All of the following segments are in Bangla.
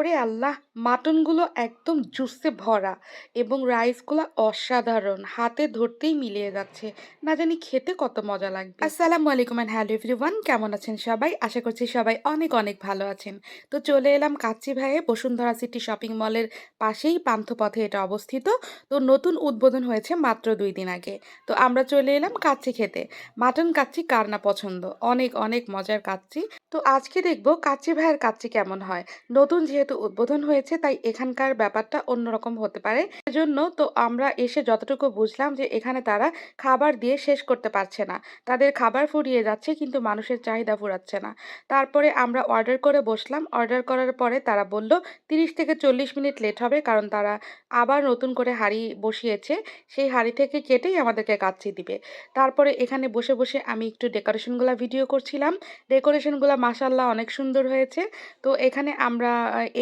ওরে আল্লাহ! মাটনগুলো একদম জুসে ভরা এবং রাইসগুলো অসাধারণ। হাতে ধরতেই মিলিয়ে যাচ্ছে। না জানি খেতে কত মজা লাগবে। আসসালামু আলাইকুম অ্যান্ড হ্যালো এভরিওয়ান কেমন আছেন সবাই? আশা করছি সবাই অনেক, অনেক ভালো আছেন। তো চলে এলাম কাচ্চি ভাইয়ে বসুন্ধরা সিটি শপিং মলের পাশেই পান্থপথে এটা অবস্থিত। তো নতুন উদ্বোধন হয়েছে মাত্র দুই দিন আগে। তো আমরা চলে এলাম কাচ্চি খেতে। মাটন কাচ্চি কার না পছন্দ? অনেক, অনেক মজার কাচ্চি। তো আজকে দেখব কাচ্চি ভাইয়ের কাচ্চি কেমন হয়। নতুন যেহেতু উদ্বোধন হয়েছে তাই এখানকার ব্যাপারটা অন্যরকম হতে পারে। এজন্য তো আমরা এসে যতটুকু বুঝলাম যে এখানে তারা খাবার দিয়ে শেষ করতে পারছে না। তাদের খাবার ফুরিয়ে যাচ্ছে কিন্তু মানুষের চাহিদা ফুরাচ্ছে না। তারপরে আমরা অর্ডার করে বসলাম। অর্ডার করার পরে তারা বলল ৩০ থেকে ৪০ মিনিট লেট হবে কারণ তারা আবার নতুন করে হাঁড়ি বসিয়েছে। সেই হাঁড়ি থেকে কেটেই আমাদেরকে কাচ্চি দিবে। তারপরে এখানে বসে, বসে আমি একটু ডেকোরেশনগুলা ভিডিও করছিলাম। ডেকোরেশনগুলা মাশাআল্লাহ অনেক সুন্দর হয়েছে। তো এখানে আমরা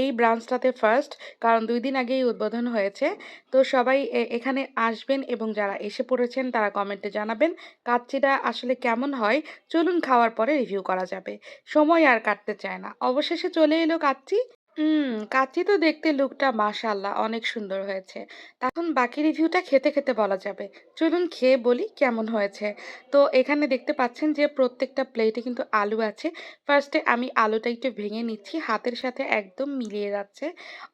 এই ব্রাঞ্চটাতে ফার্স্ট কারণ দুই দিন আগেই উদ্বোধন হয়েছে। তো সবাই এখানে আসবেন এবং যারা এসে পড়েছেন তারা কমেন্টে জানাবেন কাচ্চিটা আসলে কেমন হয়? চলুন খাওয়ার পরে রিভিউ করা যাবে। সময় আর কাটতে চায় না। অবশেষে চলে এলো কাচ্চি। হুম, কাচ্চি তো দেখতে লুকটা মাশাআল্লাহ অনেক সুন্দর হয়েছে। এখন বাকি রিভিউটা খেতে, খেতে বলা যাবে। চলুন খেয়ে বলি কেমন হয়েছে। তো এখানে দেখতে পাচ্ছেন যে প্রত্যেকটা প্লেটে কিন্তু আলু আছে। ফার্স্টে আমি আলুটা একটু ভেঙে নিচ্ছি। হাতের সাথে একদম মিলিয়ে যাচ্ছে।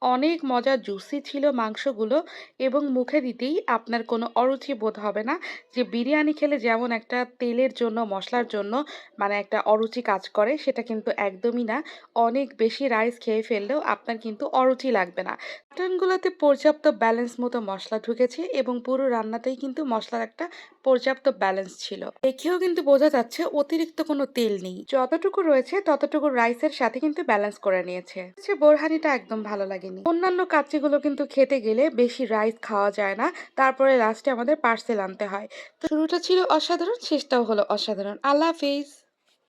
অনেক মজা জুসি ছিল মাংসগুলো এবং মুখে দিতেই আপনার কোনো অরুচি বোধ হবে না। যে বিরিয়ানি খেলে যেমন একটা তেলের জন্য, মশলার জন্য মানে একটা অরুচি কাজ করে সেটা কিন্তু একদমই না। অনেক বেশি রাইস খেয়ে ফেললেও আপনার কিন্তু অরুচি লাগবে না। মাটনগুলোতে পর্যাপ্ত ব্যালেন্স মতো মসলা ঢুকেছে এবং পুরো রান্নাতেই কিন্তু মশলার একটা পর্যাপ্ত ব্যালেন্স ছিল। দেখেও কিন্তু বোঝা যাচ্ছে অতিরিক্ত কোনো তেল নেই। যতটুকু রয়েছে ততটুকু রাইসের সাথে কিন্তু ব্যালেন্স করে নিয়েছে। বোরহানিটা একদম ভালো লাগেনি। অন্যান্য কাচ্চিগুলো কিন্তু খেতে গেলে বেশি রাইস খাওয়া যায় না। তারপরে লাস্টে আমাদের পার্সেল আনতে হয়। তো শুরুটা ছিল অসাধারণ, শেষটাও হলো অসাধারণ। আল্লাহ হাফেজ।